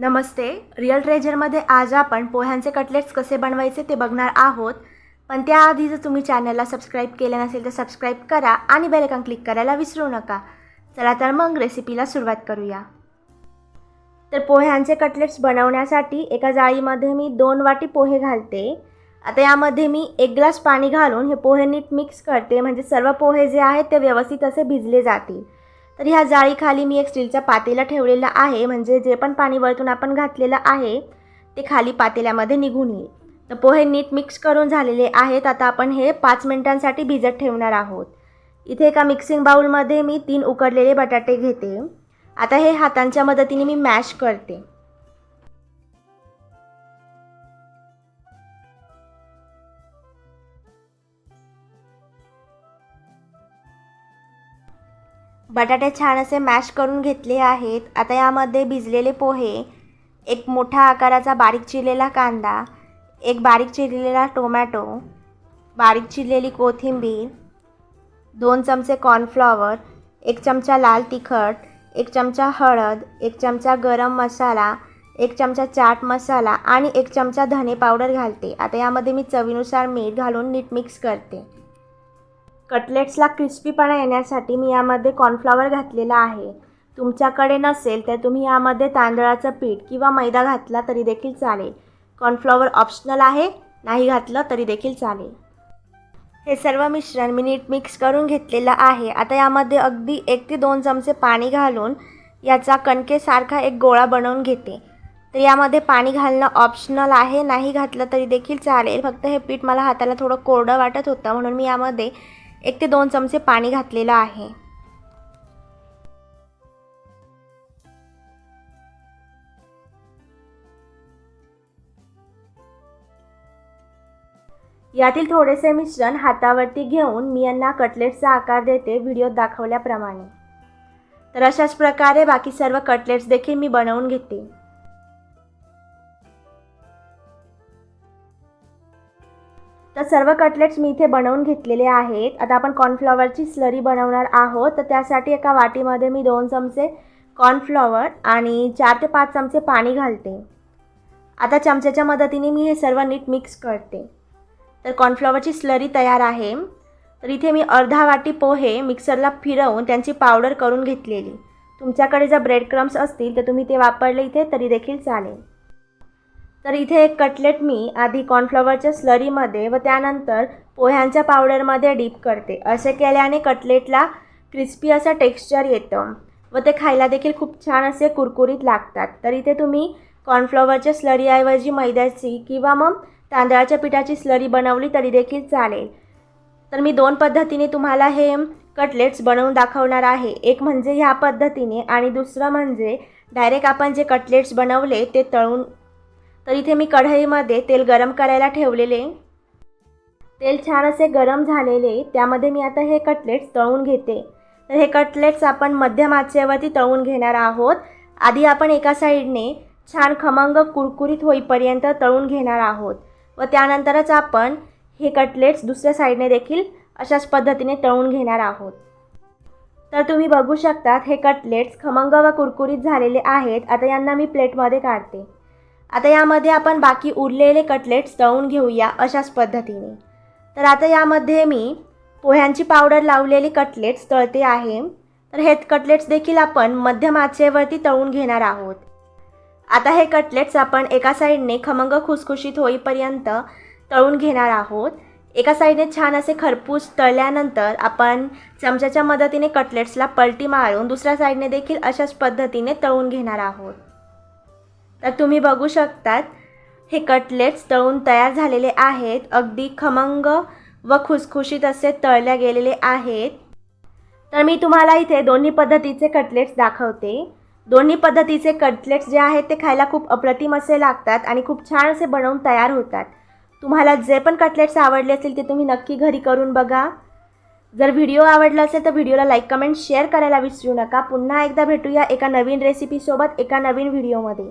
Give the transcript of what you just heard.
नमस्ते. Real ट्रेजरमध्ये आज आपण पोह्यांचे कटलेट्स कसे बनवायचे ते बघणार आहोत. पण त्याआधी जर तुम्ही चॅनलला सबस्क्राईब केलं नसेल तर सबस्क्राईब करा आणि बेलकन क्लिक करायला विसरू नका. चला तर मग रेसिपीला सुरुवात करूया. तर पोह्यांचे कटलेट्स बनवण्यासाठी एका जाळीमध्ये मी दोन वाटी पोहे घालते. आता यामध्ये मी एक ग्लास पाणी घालून हे पोहे नीट मिक्स करते. म्हणजे सर्व पोहे जे आहेत ते व्यवस्थित असे भिजले जातील. तर ह्या जाळीखाली मी एक स्टीलचा पातेला ठेवलेला आहे. म्हणजे जे पण पाणी वरतून आपण घातलेलं आहे ते खाली पातेल्यामध्ये निघून येईल. तर पोहे नीट मिक्स करून झालेले आहेत. आता आपण हे पाच मिनिटांसाठी भिजत ठेवणार आहोत. इथे एका मिक्सिंग बाऊलमध्ये मी तीन उकडलेले बटाटे घेते. आता हे हातांच्या मदतीने मी मॅश करते. बटाटे छान असे मॅश करून घेतले आहेत. आता यामध्ये भिजलेले पोहे एक मोठा आकाराचा बारीक चिरलेला कांदा एक बारीक चिरलेला टोमॅटो बारीक चिरलेली कोथिंबीर दोन चमचे कॉर्नफ्लॉवर एक चमचा लाल तिखट एक चमचा हळद एक चमचा गरम मसाला एक चमचा चाट मसाला आणि एक चमचा धने पावडर घालते. आता यामध्ये मी चवीनुसार मीठ घालून नीट मिक्स करते. कटलेट्सला क्रिस्पीपणा येण्यासाठी मी यामध्ये कॉर्नफ्लॉवर घातलेला आहे. तुमच्याकडे नसेल तर तुम्ही यामध्ये तांदळाचं पीठ किंवा मैदा घातला तरी देखील चालेल. कॉर्नफ्लॉवर ऑप्शनल आहे. नाही घातलं तरी देखील चालेल. हे सर्व मिश्रण मी नीट मिक्स करून घेतलेलं आहे. आता यामध्ये अगदी एक ते दोन चमचे पाणी घालून याचा कणकेसारखा एक गोळा बनवून घेते. तर यामध्ये पाणी घालणं ऑप्शनल आहे. नाही घातलं तरी देखील चालेल. फक्त हे पीठ मला हाताला थोडं कोरडं वाटत होतं म्हणून मी यामध्ये एक ते दोन चमचे पाणी घातलेलं आहे. यातील थोडेसे मिश्रण हातावरती घेऊन मी यांना कटलेट्सचा आकार देते व्हिडिओत दाखवल्याप्रमाणे. तर अशाच प्रकारे बाकी सर्व कटलेट्स देखील मी बनवून घेते. तर सर्व कटलेट्स मी इथे बनवून घेतलेले आहेत. आता आपण कॉर्नफ्लॉवरची स्लरी बनवणार आहोत. तर त्यासाठी एका वाटीमध्ये मी दोन चमचे कॉर्नफ्लॉवर आणि चार ते पाच चमचे पाणी घालते. आता चमच्याच्या मदतीने मी हे सर्व नीट मिक्स करते. तर कॉर्नफ्लॉवरची स्लरी तयार आहे. तर इथे मी अर्धा वाटी पोहे मिक्सरला फिरवून त्यांची पावडर करून घेतलेली. तुमच्याकडे जर ब्रेड क्रम्स असतील तर तुम्ही ते वापरले इथे तरी देखील चालेल. तर इथे एक कटलेट मी आधी कॉर्नफ्लॉवरच्या स्लरीमध्ये व त्यानंतर पोह्यांच्या पावडरमध्ये डीप करते. असे केल्याने कटलेटला क्रिस्पी असं टेक्स्चर येतं व ते खायला देखील खूप छान असे कुरकुरीत लागतात. तर इथे तुम्ही कॉर्नफ्लॉवरच्या स्लरीऐवजी मैद्याची किंवा मग तांदळाच्या पिठाची स्लरी बनवली तरी देखील चालेल. तर मी दोन पद्धतीने तुम्हाला हे कटलेट्स बनवून दाखवणार आहे. एक म्हणजे ह्या पद्धतीने आणि दुसरं म्हणजे डायरेक्ट आपण जे कटलेट्स बनवले ते तळून तर इथे मी कढईमध्ये तेल गरम करायला ठेवलेले. तेल छान असे गरम झालेले. त्यामध्ये मी आता हे कटलेट्स तळून घेते. तर हे कटलेट्स आपण मध्यम आचेवरती तळून घेणार आहोत. आधी आपण एका साईडने छान खमंग कुरकुरीत होईपर्यंत तळून घेणार आहोत. व त्यानंतरच आपण हे कटलेट्स दुसऱ्या साईडने देखील अशाच पद्धतीने तळून घेणार आहोत. तर तुम्ही बघू शकतात हे कटलेट्स खमंग व कुरकुरीत झालेले आहेत. आता यांना मी प्लेटमध्ये काढते. आता यामध्ये आपण बाकी उरलेले कटलेट्स तळून घेऊया अशाच पद्धतीने. तर आता यामध्ये मी पोह्यांची पावडर लावलेली कटलेट्स तळते आहे. तर हे कटलेट्स देखील आपण मध्यम आचेवरती तळून घेणार आहोत. आता हे कटलेट्स आपण एका साईडने खमंग खुसखुशीत होईपर्यंत तळून घेणार आहोत. एका साईडने छान असे खरपूस तळल्यानंतर आपण चमच्याच्या मदतीने कटलेट्सला पलटी मारून दुसऱ्या साईडने देखील अशाच पद्धतीने तळून घेणार आहोत. तर तुम्ही बघू शकतात हे कटलेट्स तळून तयार झालेले आहेत. अगदी खमंग व खुसखुशीत असे तळल्या गेलेले आहेत. तर मी तुम्हाला इथे दोन्ही पद्धतीचे कटलेट्स दाखवते. दोन्ही पद्धतीचे कटलेट्स जे आहेत ते खायला खूप अप्रतिम असे लागतात आणि खूप छान असे बनवून तयार होतात. तुम्हाला जे पण कटलेट्स आवडले असतील ते तुम्ही नक्की घरी करून बघा. जर व्हिडिओ आवडला असेल तर व्हिडिओला लाईक कमेंट शेअर करायला विसरू नका. पुन्हा एकदा भेटूया एका नवीन रेसिपीसोबत एका नवीन व्हिडिओमध्ये.